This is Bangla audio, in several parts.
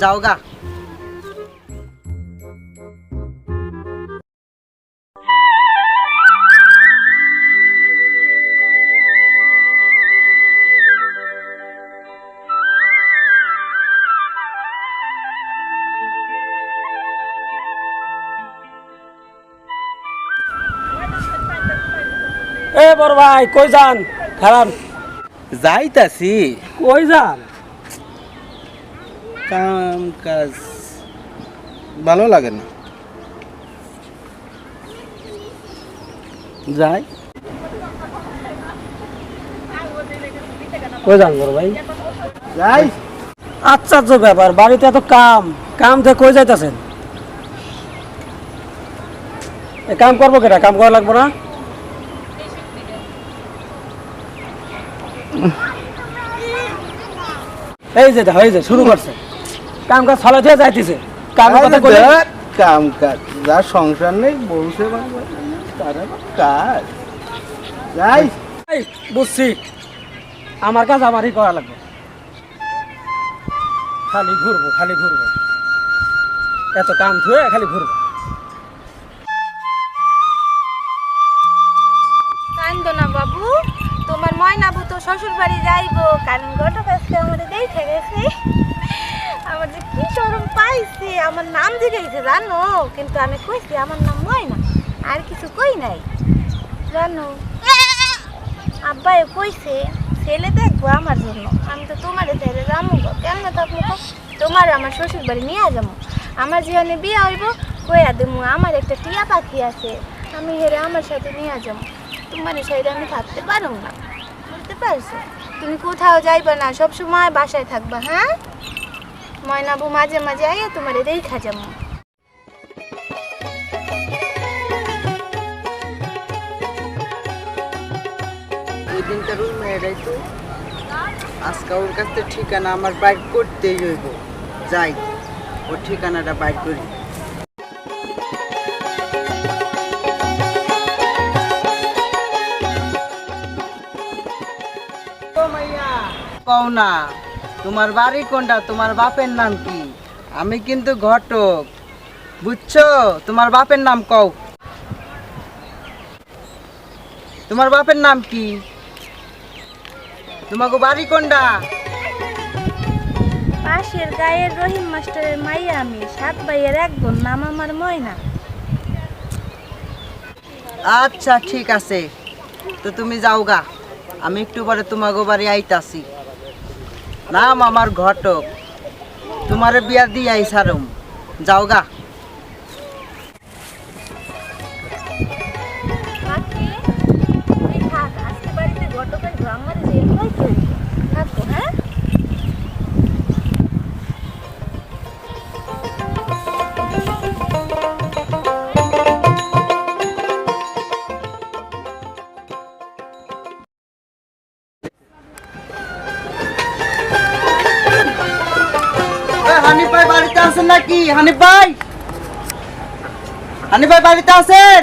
যাও গা এ বড় ভাই কই যান খারাপ যাইতাছি কই যান কাম কাজ ভালো লাগে না। যাই। কই যান বড় ভাই? যাই। আশ্চর্য ব্যাপার বাড়িতে এত কাম। কাম থেকে কই যাইতাছেন? কাম করব কেটা? কাম করা লাগবো না? এই যে এই যে শুরু করছে। কাম কাজ যাইতেছে। কাম কথা কই কাম কাজ যার সংসার নেই বলছে তার কাজ। যাই। বুঝছি। আমার কাজ আমারই করা লাগবে। খালি ঘুরবো খালি ঘুরবো। এত কাম ধুয়ে খালি ঘুরবো। কান্দো না বাবু তোমার ময়নাবু তো শ্বশুর বাড়ি যাইবো। কারণ ঘটক আজকে আমাদের দেখে গেছে আমার যে কি পাইছে আমার নাম জিজ্ঞাসা জানো? কিন্তু আমি কইছি, আমার নাম ময়না, আর কিছু কই নাই, জানো? আব্বাই কইছে, ছেলে দেখব আমার জন্য, আমি তো তোমার ছেলে গো, কেমন থাকব? তোমার আমার শ্বশুর বাড়ি নিয়ে যাব। আমার যেখানে বিয়ে হইব কইয়া দেবো, আমার একটা টিয়া পাখি আছে, আমি হেরে আমার সাথে নিয়ে যাব। তোমার সাইডে আমি থাকতে পারো না, বুঝতে পারছ? তুমি কোথাও যাইবা না সব সময় বাসায় থাকবা হ্যাঁ? ময়নাবু মাঝে মাঝে আইয়া তোমার দেখা যাব। ওই দিনকার ওই মেয়েরাই তো। আজকে ওর কাছ ঠিকানা আমার বাইর করতেই হইব। যাই, ওর ঠিকানাটা বাইর করি। কও না। তোমার বাড়ি কোনটা? তোমার বাপের নাম কি? আমি কিন্তু ঘটক। বুঝছ? তোমার বাপের নাম কও। তোমার বাপের নাম কি? তোমাকে বাড়ি কোনটা? পাশের গায়ের রহিম মাস্টারের মাইয়া আমি সাত ভাইয়ের এক বোন নাম আমার ময়না। আচ্ছা ঠিক আছে। তো তুমি যাও গা। আমি একটু পরে তোমাকে বাড়ি আইতাছি। নাম আমার ঘটক। তোমারে বিয়া দিয়াই সারম যাও গা। হানিফ ভাই। হানিফ ভাই বাড়িতে আছেন?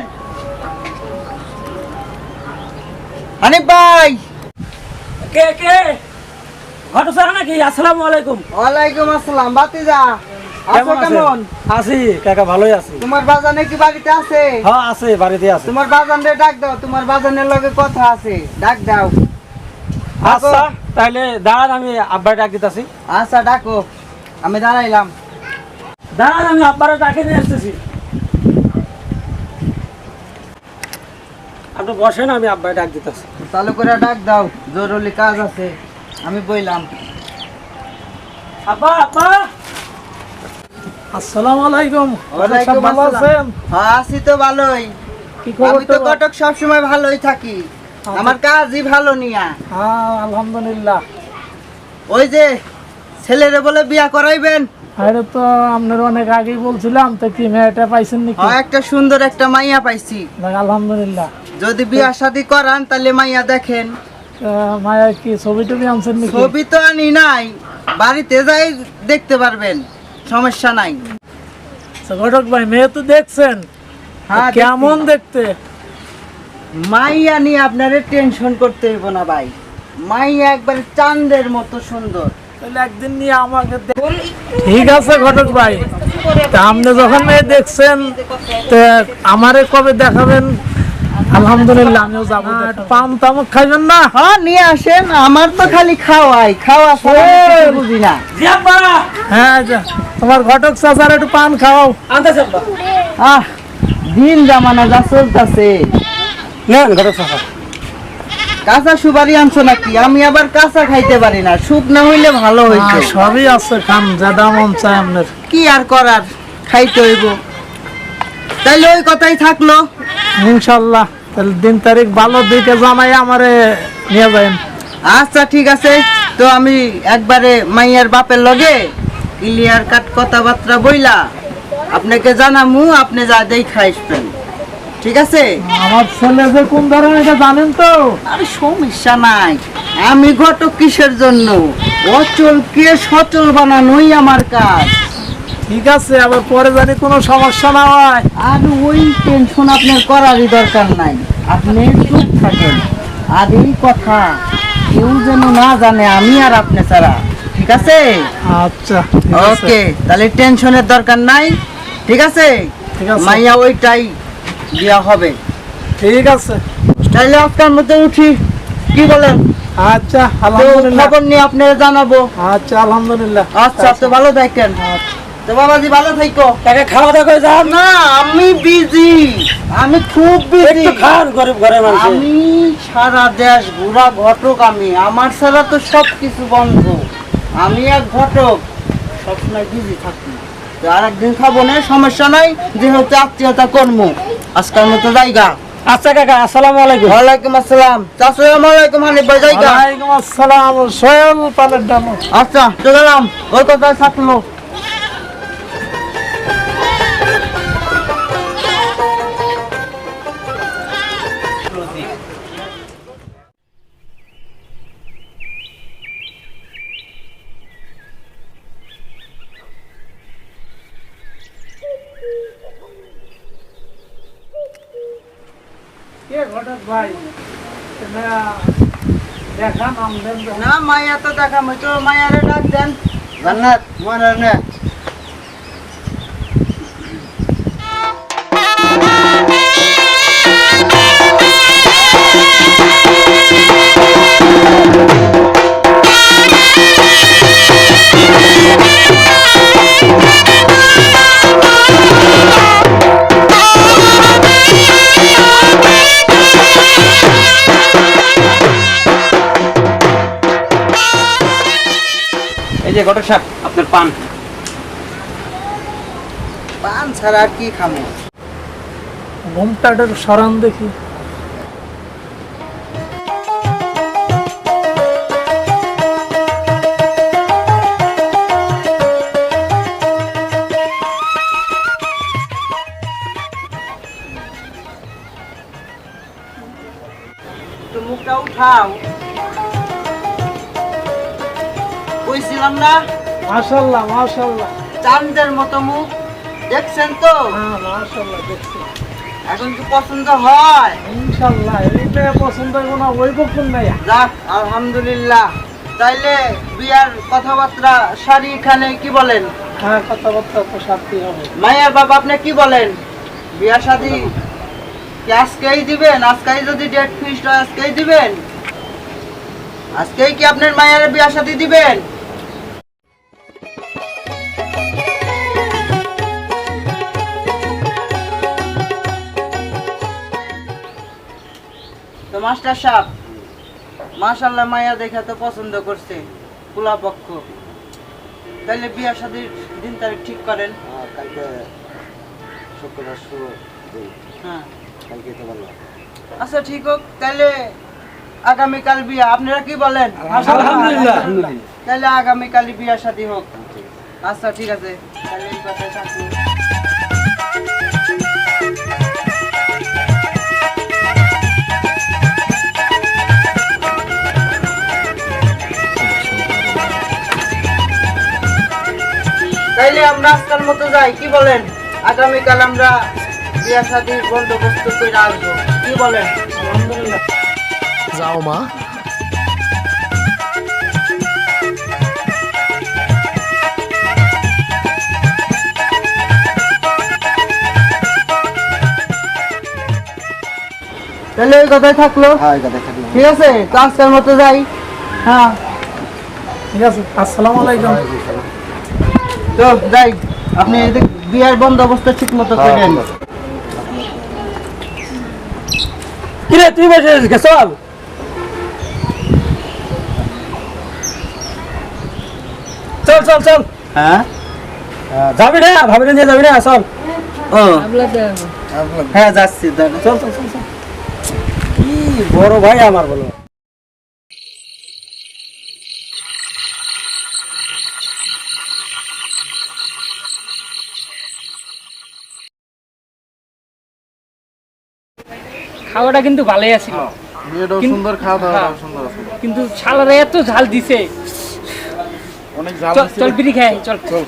হানিফ ভাই। কে কে? ঘটো স্যার নাকি? আসসালামু আলাইকুম। ওয়ালাইকুম আসসালাম বাতিজা আছো কেমন আছি কাকা ভালোই আছি। তোমার বাজানে কি বাড়িতে আছে? হ্যাঁ আছে বাড়িতে আছে। তোমার বাজানরে ডাক দাও তোমার বাজানের লগে কথা আছে ডাক দাও। আচ্ছা তাহলে দাঁড়ান আমি আব্বার ডাক দিতেছি। আচ্ছা ডাকো আমি দাঁড়াইলাম। দাঁড়ান আমি আব্বারে ডাকে নিয়ে আসতেছি। আপনি বসেন আমি আব্বারে ডাক দিতেছি। চালু করে ডাক দাও জরুরি কাজ আছে আমি বইলাম। আব্বা আব্বা! আসসালামু আলাইকুম। ওয়ালাইকুম আসসালাম। হ্যাঁ আছি তো ভালোই। কি খবর আমি তো কটক সবসময় ভালোই থাকি। আমার কাজই ভালো নিয়া। হ্যাঁ আলহামদুলিল্লাহ। ওই যে ছেলেরে বলে বিয়া করাইবেন? আরে তো আপনার অনেক আগেই বলছিলাম তো কি মেয়েটা পাইছেন নাকি? হ্যাঁ একটা সুন্দর একটা মাইয়া পাইছি। যাক, আলহামদুলিল্লাহ। যদি বিয়া শাদি করান তাহলে মাইয়া দেখেন। আহ, মায়া কি ছবি টবি আনছেন নাকি? ছবি তো আনি নাই। বাড়িতে যাই দেখতে পারবেন সমস্যা নাই। আচ্ছা, ঘটক ভাই মেয়ে তো দেখছেন? হ্যাঁ কেমন দেখতে? মাইয়া নিয়ে আপনারে টেনশন করতে হইব না ভাই। মাইয়া একবারে চাঁদের মতো সুন্দর। তাহলে একদিন নিয়ে আমাকে ঠিক আছে ঘটক ভাই। তা আপনি যখন দেখছেন আমারে কবে দেখাবেন? আলহামদুলিল্লাহ আমিও যাব একটু পান তামুক খাইবেন না? হ্যাঁ নিয়ে আসেন। আমার তো খালি খাওয়াই খাওয়া ছাড়া বুঝি না। হ্যাঁ তোমার ঘটক চাচার একটু পান খাওয়াও। আহ দিন জামানা যা চলতেছে। নেন ঘটক চাচা। কাঁচা সুপারি আনছো নাকি? আমি আবার কাঁচা খাইতে পারি না। শুক না হইলে ভালো হইছে হ্যাঁ, সবই আছে খান যেটা মন চায় আপনার কি আর করার? খাইতে হইব। তাইলে ওই কথাই থাকল। ইনশাল্লাহ তাহলে দিন তারিখ ভালো দিকে জানাই আমারে নিয়ে যাবেন আচ্ছা ঠিক আছে। তো আমি একবারে মাইয়ার বাপের লগে ক্লিয়ার কাট কথাবার্তা বইলা আপনাকে জানামু আপনি যা দেই খাইসবেন। ঠিক আছে? আমার ছেলে যে কোন ধরনের এটা জানেন তো? আর সমস্যা নাই। আমি ঘটক কিসের জন্য? অচল কে সচল বানানোই আমার কাজ। ঠিক আছে আবার পরে জানি কোনো সমস্যা না হয়। আর ওই টেনশন আপনার করারই দরকার নাই। আপনি চুপ থাকেন। আর এই কথা কেউ যেন না জানে আমি আর আপনি ছাড়া। ঠিক আছে? আচ্ছা ওকে তাহলে টেনশনের দরকার নাই। ঠিক আছে? ঠিক আছে। মাইয়া ওইটাই। দেওয়া হবে। ঠিক আছে। তাহলে আপনার মধ্যে উঠি। কি বলেন? আচ্ছা আলহামদুলিল্লাহ। খবর নিয়ে আপনারা জানাব। আচ্ছা আলহামদুলিল্লাহ। আচ্ছা তো ভালো থাকেন। তো বাবাজি ভালো থাকো তাকে খাওয়া দাওয়া করে যান। না আমি বিজি আমি খুব বিজি একটু খান গরিব ঘরে মানুষ। আমি সারা দেশ ঘোরা ঘটক আমি। আমার ছাড়া তো সব কিছু বন্ধ। আমি এক ঘটক। সবসময় বিজি থাকি। আর একদিন খাব না সমস্যা নাই যেহেতু আত্মীয়তা কর্ম। আজকাল মতো জায়গা। আচ্ছা কাকা আসসালামু আলাইকুম। ওয়ালাইকুম আসসালাম। আসসালামু আলাইকুম হানি ভাই জায়গা। ওয়ালাইকুম আসসালাম সোহেল পালের দাম আচ্ছা চলে গেলাম ওই কথা থাকল। কে ঘটক ভাই এটা দেখান আমদেন তো। না মায়া তো দেখা যে ঘটক সাহেব আপনার পান? পান ছাড়া আর কি খামো? ঘুমটা সরান দেখি। মাশাল্লাহ মাশাল্লাহ। চাঁদের মতো মুখ দেখছেন তো? হ্যাঁ মাশাল্লাহ দেখছি। এখন কি পছন্দ হয়? ইনশাল্লাহ এইটা পছন্দ হইব না ওই কখন নাই যাক আলহামদুলিল্লাহ। তাইলে বিয়ার কথাবার্তা সারি এখানে কি বলেন? হ্যাঁ কথাবার্তা তো সাথী হবে। মায়ের বাবা আপনি কি বলেন? বিয়া শাদি কি আজকেই দিবেন? আজকেই যদি ডেট ফিক্সড হয় আজকেই দিবেন? আজকেই কি আপনার মায়ের বিয়া সাথে দিবেন? মাস্টার সাহেব মাশাল্লাহ মায়া দেখা তো পছন্দ করছে পোলা পক্ষ। তাহলে বিয়ার সাথে দিন তারিখ ঠিক করেন। কালকে শুক্রবার শুরু হ্যাঁ। কালকে তো ভালো। আচ্ছা ঠিক হোক তাহলে আগামীকাল বিয়া আপনারা কি বলেন? আলহামদুলিল্লাহ। তাহলে আগামীকালই বিয়ার সাথে হোক। আচ্ছা। ঠিক আছে। তাহলে তাইলে আমরা আজকাল মতো যাই। কি বলেন? আগামীকাল আমরা বিয়ার সাথে বন্দোবস্ত করে আসব। কি বলেন? যাও মা। তাহলে ওই কথাই থাকল। হ্যাঁ এই থাকল। ঠিক আছে? তো আজকের মতো যাই। হ্যাঁ। ঠিক আছে। আসসালামু আলাইকুম। তো যাই আপনি বিয়ার বন্দোবস্ত ঠিক মতো করেন। কিরে তুই বসে আছিস কে? চল। চল চল চল। হ্যাঁ? যাবি না? ভাবি না নিয়ে যাবি না? চল। ও। হ্যাঁ যাচ্ছি। চল চল চল চল। কি বড় ভাই আমার বলো। খাওয়াটা কিন্তু ভালোই আছিল। মেয়েটাও কিন্তু- সুন্দর খাওয়া দাওয়া হ্যাঁ। সুন্দর আছে কিন্তু শালারা এত ঝাল দিছে। অনেক ঝাল চল। বিড়ি খাই চল। চল।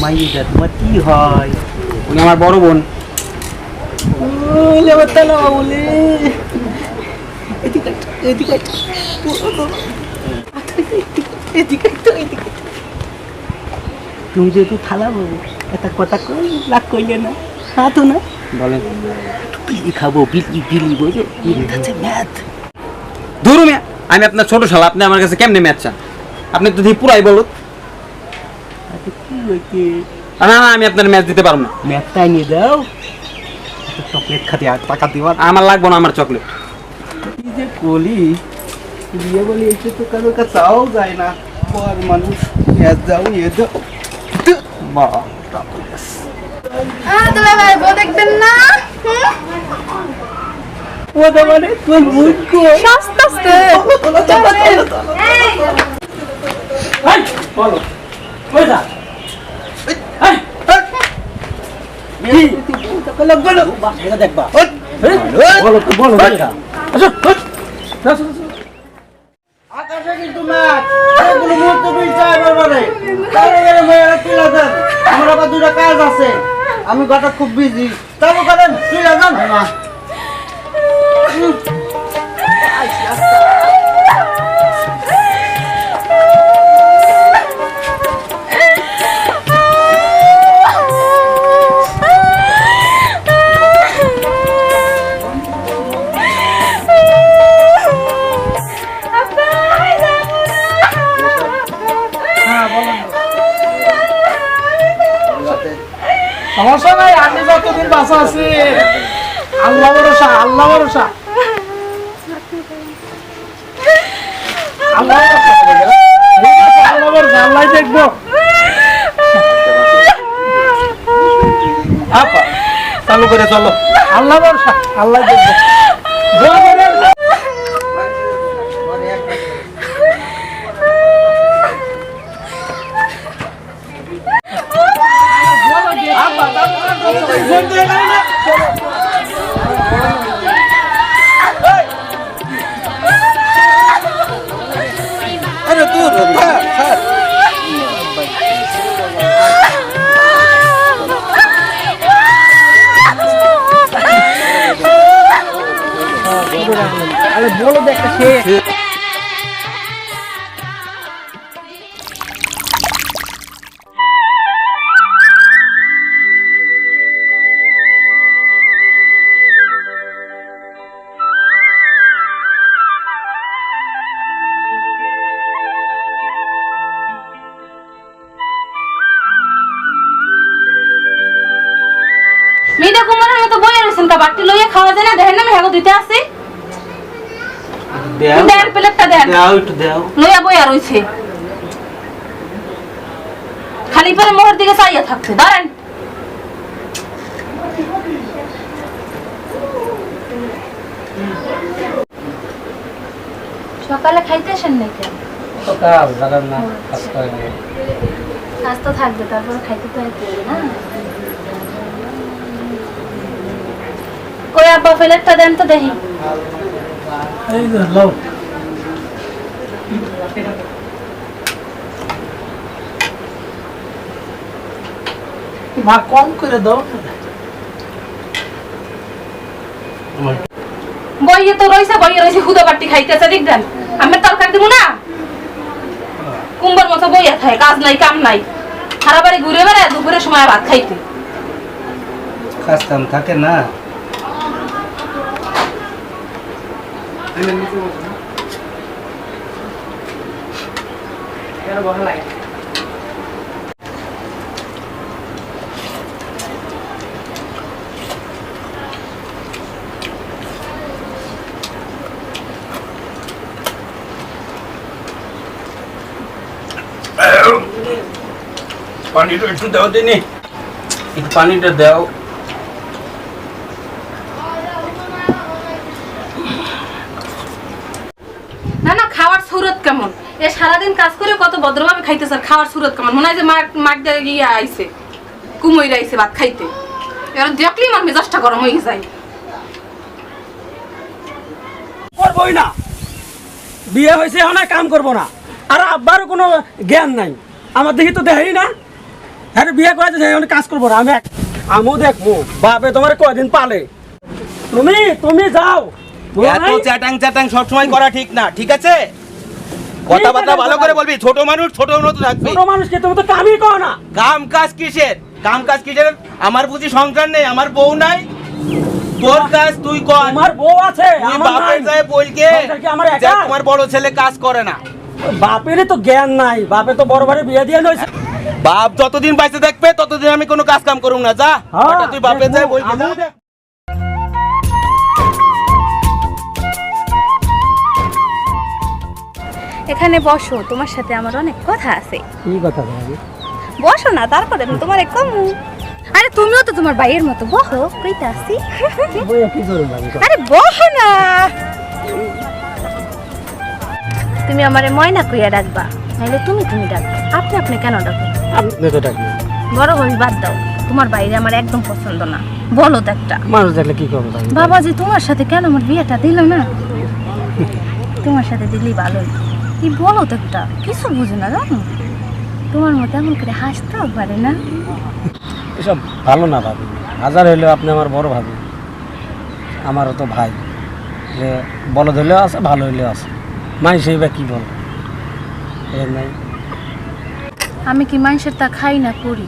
মাইটা তোমার কি হয়। উনি আমার বড় বোন। তুমি যেহেতু থালা বাবু একটা কথা কই লাগ কইলে না হ্যাঁ তো না? বলেন। বিলি খাব বিলি বিলি বোঝো ম্যাথ। ধরু মিয়া আমি আপনার ছোট শালা আপনি আমার কাছে কেমনে ম্যাচ চান? আপনি তো দিয়ে পুরাই বলো আচ্ছা না না আমি আপনার ম্যাচ দিতে পারব না। ম্যাথটা নিয়ে দাও চকলেট খাতে আর টাকা দিবার আমার লাগবো না আমার চকলেট। কি যে কলি বিয়ে বলে এসে তো কারোর কাছে চাও যায় না। বর মানুষ এ যাও এ যাও। মা। ভাই বউ দেখবেন না? ওটা মানে বলো। দেখবা। বলো বলো আচ্ছা আকাশে কিন্তু ম্যাচ এগুলো মুহূর্ত বিলছে এবারে তাহলে এর মেয়েরা কি লাগেন আমার আবার দুটা কাজ আছে। আমি ঘটা খুব বিজি চালু করেন তুলে দেন সমস্যা আরে তুই থাক থাক আরে বলো দেখা সে দেও। দেন প্লেটটা দেন। দেও একটু দেও। লইয়া বইয়া রইছে। খালি পরে মোহর দিকে চাইয়া থাকছে। দাঁড়ান। সকালে খাইতে আসেন নাই কেন? সকাল দাঁড়ান না করে। তো থাকবে তারপর খাইতে তো না। কই আব্বা প্লেটটা দেন তো দেখি। এই যে লও। মা কম করে দাও। বইয়ে তো রইছে বইয়ে রইছে হুদা বাটি খাইতেছে দেখ দেন আমি তরকারি দিব না? কুম্বার মতো বইয়া থাকে কাজ নাই কাম নাই। সারা বাড়ি ঘুরে বেড়ায় দুপুরের সময় ভাত খাইতে। কাজ কাম থাকে না। পানিটা একটু দাও দিনি। একটু পানিটা দাও না না খাওয়ার সুরত কেমন এ সারাদিন কাজ করে কত ভদ্রভাবে খাইতেছে আর খাওয়ার সুরত কেমন? মনে হয় যে মাঠ গিয়ে আইছে কুমইর আইছে ভাত খাইতে। এবার দেখলেই আমার মেজাজটা গরম হয়ে যায়। করবোই না। বিয়ে হয়েছে এখন কাম করব না। আর আব্বারও কোনো জ্ঞান নাই। আমার দেখি তো দেখাই না। হ্যাঁ বিয়ে করেছে সেই এখন কাজ করব না। আমি এক- আমিও দেখব। বাপে তোমার কয়দিন পালে? তুমি তুমি যাও। এত চ্যাটাং চ্যাটাং সবসময় করা ঠিক না ঠিক আছে? কথাবার্তা ভালো করে বলবি। ছোট মানুষ ছোট মতো থাকবি। ছোট মানুষকে তুমি তো কামই করো না। কাম কাজ কিসের? কাম কাজ কিসের? আমার বুঝি সংসার নেই আমার বউ নাই? তোর কাজ তুই কর। আমার বউ আছে তুই আমার বাপের বলকে আমার একা? তোমার বড় ছেলে কাজ করে না। বাপেরই তো জ্ঞান নাই বাপে তো বড় বড় বিয়ে দিয়ে লইছে। বাপ যতদিন বাইসে দেখবে ততদিন আমি কোনো কাজ কাম করুম না যা। হ্যাঁ, তুই বাপের যায় দেখব, এখানে বসো তোমার সাথে আমার অনেক কথা আছে। কি কথা বলি বসো না তারপরে আমি তোমার কমু। আরে তুমিও তো তোমার ভাইয়ের মতো বসো কইতে আসি আরে বসো না। তুমি আমারে ময়না কইয়া ডাকবা নাহলে তুমি তুমি ডাকবা। আপনি আপনি কেন ডাকো আপনি তো ডাকি বড় ভাবি বাদ দাও তোমার বাইরে আমার একদম পছন্দ না। বলো তো একটা। মানুষ দেখলে কি করব তাই? বাবাজি তোমার সাথে কেন আমার বিয়েটা দিল না? তোমার সাথে দিলেই ভালো কি বলো তো একটা? কিছু বুঝো না জানো? তোমার মতো এমন করে হাসতেও পারে না। এসব ভালো না ভাবি। হাজার হইলেও আপনি আমার বড় ভাবি। আমারও তো ভাই। যে বলদ হইলেও আছে ভালো হইলেও আছে। মাই সেই বা কী বল? নাই। আমি কি মানুষের তা খাই না করি?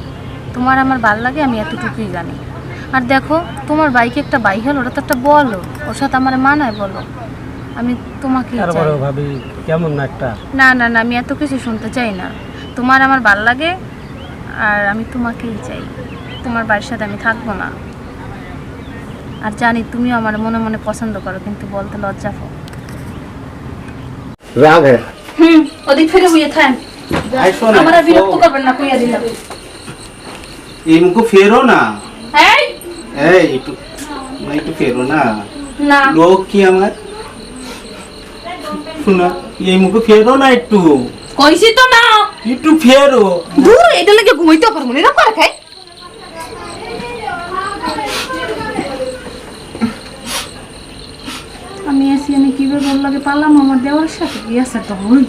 তোমার আমার ভালো লাগে আমি এতটুকুই জানি। আর দেখো তোমার বাইকে একটা বাইক হলো ওটা তো একটা বলো ওর সাথে আমার মানায় বলো। আমি তোমাকে তারপরে ভাবি কেমন না একটা? না না না আমি এত কিছু শুনতে চাই না। তোমার আমার ভালো লাগে আর আমি তোমাকেই চাই। তোমার বাড়ির সাথে আমি থাকব না। আর জানি তুমিও আমার মনে মনে পছন্দ করো কিন্তু বলতে লজ্জা পাও। রাগ হ্যাঁ হুম ওদিক ফিরে হইয়ে থাকেন আমার বিরক্ত করবেন না কইয়া দিলাম। এই ফেরো না। এই! এই একটু না, একটু ফেরো না। না। লোক কি আমার? শোনা এই মুখে ফেরো না একটু। কইছি তো না। একটু ফেরো। দূর এটা লাগে ঘুমাইতে পারব না এরকম খাই। আমি আসি আমি কীভাবে ওর লাগে পারলাম আমার দেওয়ার সাথে। বিয়াসা তো হই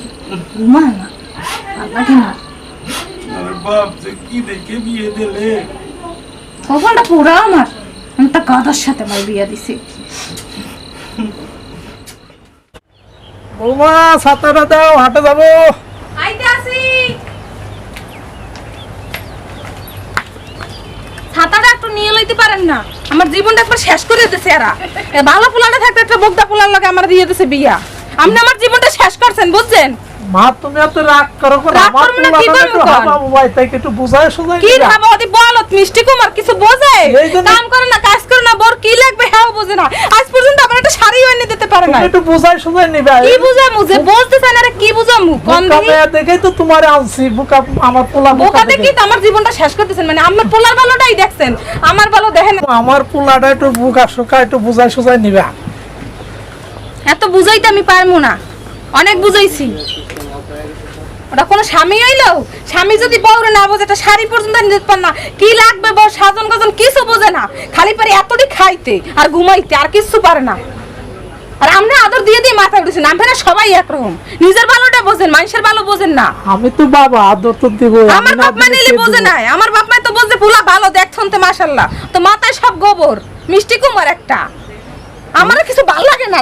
ঘুমায় না আর লাগে না। বাপ কি দেখে বিয়ে দিলে? কপালটা পুরা আমার। আমি তা গাদার সাথে আমার বিয়া দিছি। বৌমা সাতটা দাও, হাটে যাব। একটু নিয়ে লইতে পারেন না। আমার জীবনটা শেষ করে দিতেছে এরা। থাকতে একটা দিয়ে দিতেছে বিয়া। আপনি আমার জীবনটা শেষ করছেন, বুঝছেন? মা তুমি এত রাগ করো? আমার কি পোলাটা একটু বুঝায় কি। খাব? বলো মিষ্টি কুমার কিছু বোঝে? কাম করে না কাজ করে না বোর কি লাগবে হ্যাঁ বোঝে না। আজ পর্যন্ত আমার একটা শাড়ি এনে দিতে পারে না একটু বুঝায় সুঝায় নিবা। কি যে বলতে চায় না কি বুঝামু কোন দিকে? দেখেই তো তোমার আনছি বুকা আমার পোলা বুকা দেখি তো আমার জীবনটা শেষ করতেছেন মানে আমার পোলার ভালোটাই দেখছেন। আমার ভালো দেখেন না। আমার পোলাটা একটু বুকা সুকা একটু বুঝায় নিবা। এত বুঝাইতে আমি পারব না। অনেক বুঝাইছি। ওটা কোনো স্বামী হইল? স্বামী যদি বউরে না বোঝে একটা শাড়ি পর্যন্ত নিতে পার না। কি লাগবে বউ? সাজন গজন কিছু বোঝে না। খালি পারে এতটি খাইতে আর ঘুমাইতে আর কিছু পারে না। আর আমরা আদর দিয়ে দিয়ে মাথা উঠেছেন আমরা সবাই একরকম। নিজের ভালোটা বোঝেন মানুষের ভালো বোঝেন না। আমি তো বাবা আদর তো দিব আমার বাপ মা নিলে বোঝে নাই। আমার বাপ মা তো বোঝে পুলা ভালো দেখছন তো মাশাল্লাহ তো মাথায় সব গোবর মিষ্টি কুমার একটা। আমার কিছু ভালো লাগে না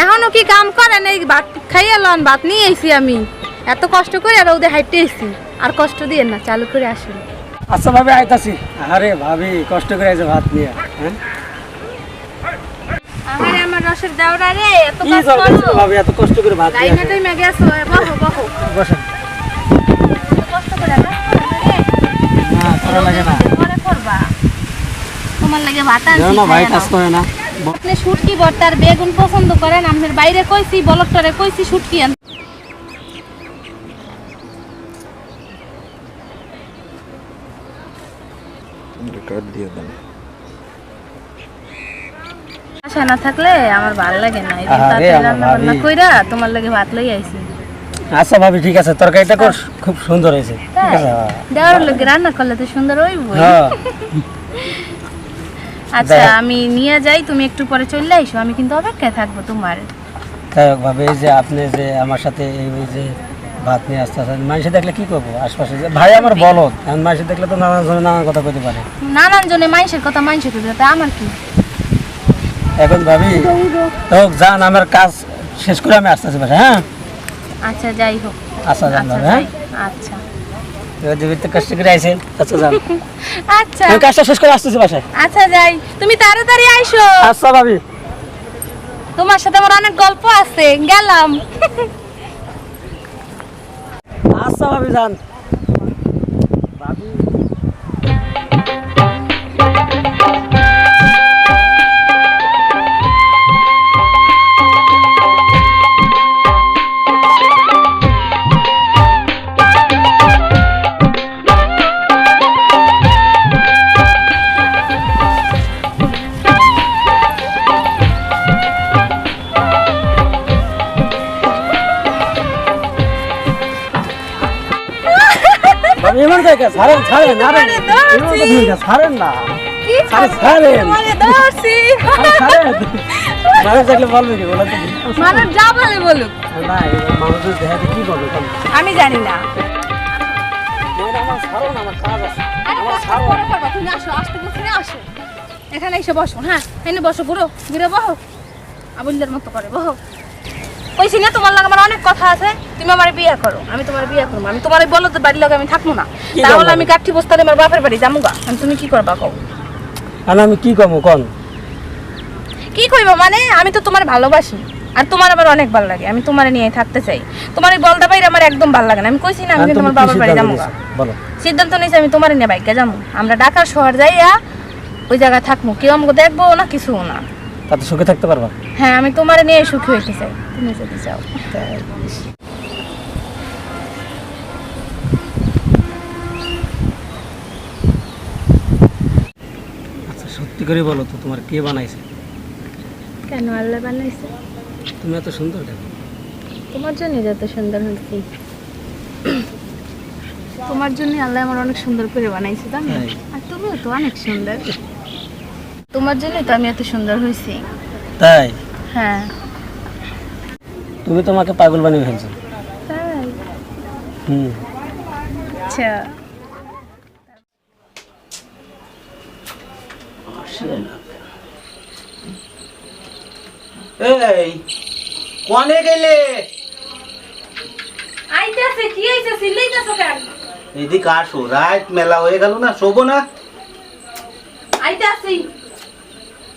এখনও কি কাম করেন এই ভাত খাইয়ে লন ভাত নিয়ে এসি আমি। এত কষ্ট করে আর ওদের হাইটে এসি আর কষ্ট দিয়ে না চালু করে আসুন। আচ্ছা ভাবি আইতাছি। আরে ভাবি কষ্ট করে আইছে ভাত নিয়ে হ্যাঁ? আমার রসের দেওরা রে এত করো। ভাবি এত কষ্ট করে ভাত নিয়ে লাইনে টাইমে গেছো বহো বহো। বসেন। কষ্ট করে না না করা লাগে না। পরে করবা। তোমার লাগে ভাত আনছি না ভাই কাজ করে না। আপনি শুটকি ভর্তার বেগুন পছন্দ করেন আমাদের বাইরে কইছি বলকটরে কইছি শুটকি আন আশা না থাকলে আমার ভালো লাগে না। রান্না কইরা তোমার লাগে ভাত লই আইছি। আচ্ছা ভাবি ঠিক আছে তরকারিটা কর খুব সুন্দর হয়েছে। হ্যাঁ। দেওয়ার লোকে রান্না করলে তো সুন্দর হইব হ্যাঁ। আচ্ছা আমি নিয়ে যাই তুমি একটু পরে চলে আইসো আমি কিন্তু অপেক্ষায় থাকব তোমার। তাই হোক ভাবে যে আপনি যে আমার সাথে এই ওই যে ভাত নিয়ে আসতে আসেন মানুষে দেখলে কি করব? আশপাশে ভাই আমার বলো এখন মানুষে দেখলে তো নানান জনে নানান কথা কইতে পারে। নানান জনে মানুষের কথা মানুষের কথা তা আমার কি? এখন ভাবি হোক যান আমার কাজ শেষ করে আমি আসতেছি বাসায় হ্যাঁ? আচ্ছা যাই হোক। আচ্ছা যান আচ্ছা হ্যাঁ? আচ্ছা। কষ্ট করে আচ্ছা যান। আচ্ছা। আমি কাজটা শেষ করে আসতেছি বাসায়। আচ্ছা যাই। তুমি তাড়াতাড়ি আইসো। আচ্ছা ভাবি। তোমার সাথে আমার অনেক গল্প আছে গেলাম। আচ্ছা ভাবি যান। ছাড়েন ছাড়েন। আরে তোমারে ধরছি। এমন জায়গা ছাড়েন না। কি আরে করব? ছাড়েন। তোমারে ধরছি। আরে ছাড়েন। মানুষ দেখলে বলবে কি বলেন তো। মানুষ যা বলে বলুক। না এবার মানুষ যদি দেখাতে কি তখন আমি জানি না। এখানে এসে বসো হ্যাঁ? এখানে বসো ঘুরো ঘুরে বহো। আবুল্লের মতো করে বহো। কইছি না তোমার লাগে আমার অনেক কথা আছে তুমি আমার বিয়ে করো। আমি তোমার বিয়ে করব। আমি তোমার বলো তো বাড়ির লগে আমি থাকব না। তাহলে আমি কাঠি বস্তালে আমার বাপের বাড়ি যাব গা। তুমি কি করবা কও? আর আমি কি করব কোন? কি কইবা মানে আমি তো তোমার ভালোবাসি। আর তোমার আমার অনেক ভালো লাগে। আমি তোমার নিয়ে থাকতে চাই। তোমার এই বলদা বাইরে আমার একদম ভালো লাগে না। আমি কইছি না আমি তুমি তোমার বাবার বাড়ি যাব সিদ্ধান্ত নিয়েছি আমি তোমার নিয়ে বাইকে যাব। আমরা ঢাকা শহর যাইয়া ওই জায়গায় থাকব। কেউ আমাকে দেখব না কিছু না। তাতে সুখে থাকতে পারবা? হ্যাঁ আমি তোমার নিয়ে সুখী হইতে চাই। তুমি যদি চাও। আচ্ছা সত্যি করে বলো তো তোমার কে বানাইছে? কেন আল্লাহ বানাইছে? তুমি এত সুন্দর কেন? তোমার জন্য যত সুন্দর হয়েছি। তোমার জন্য আল্লাহ আমার অনেক সুন্দর করে বানাইছে জানো? তাই? আর তুমিও তো অনেক সুন্দর। তোমার জন্যই তো আমি এত সুন্দর হয়েছি। তাই? হ্যাঁ। তুমি তোমাকে পাগল বানিয়ে ফেলছো। তাই? হুম। আচ্ছা। এই কনে গেলে? আইতাছে কি কেন? এদিকে আসো রাত মেলা হয়ে গেল না শোবো না। আইতাছি।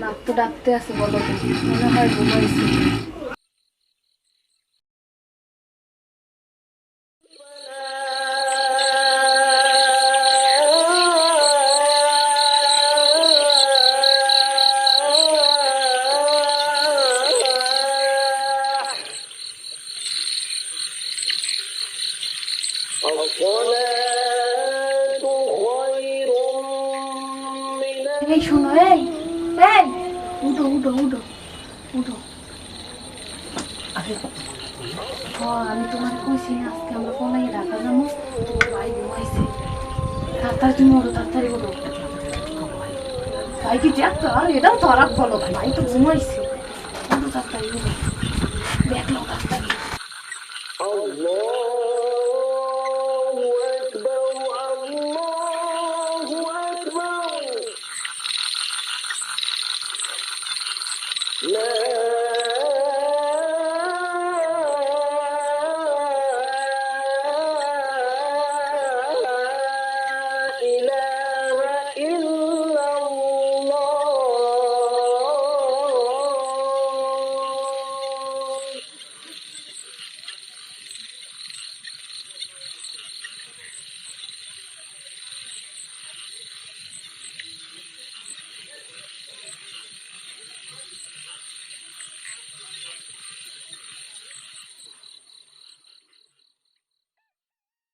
নাক তো ডাকতে আছে বলো। মনে হয় ঘুমাইছি after you. After you. Oh, Lord.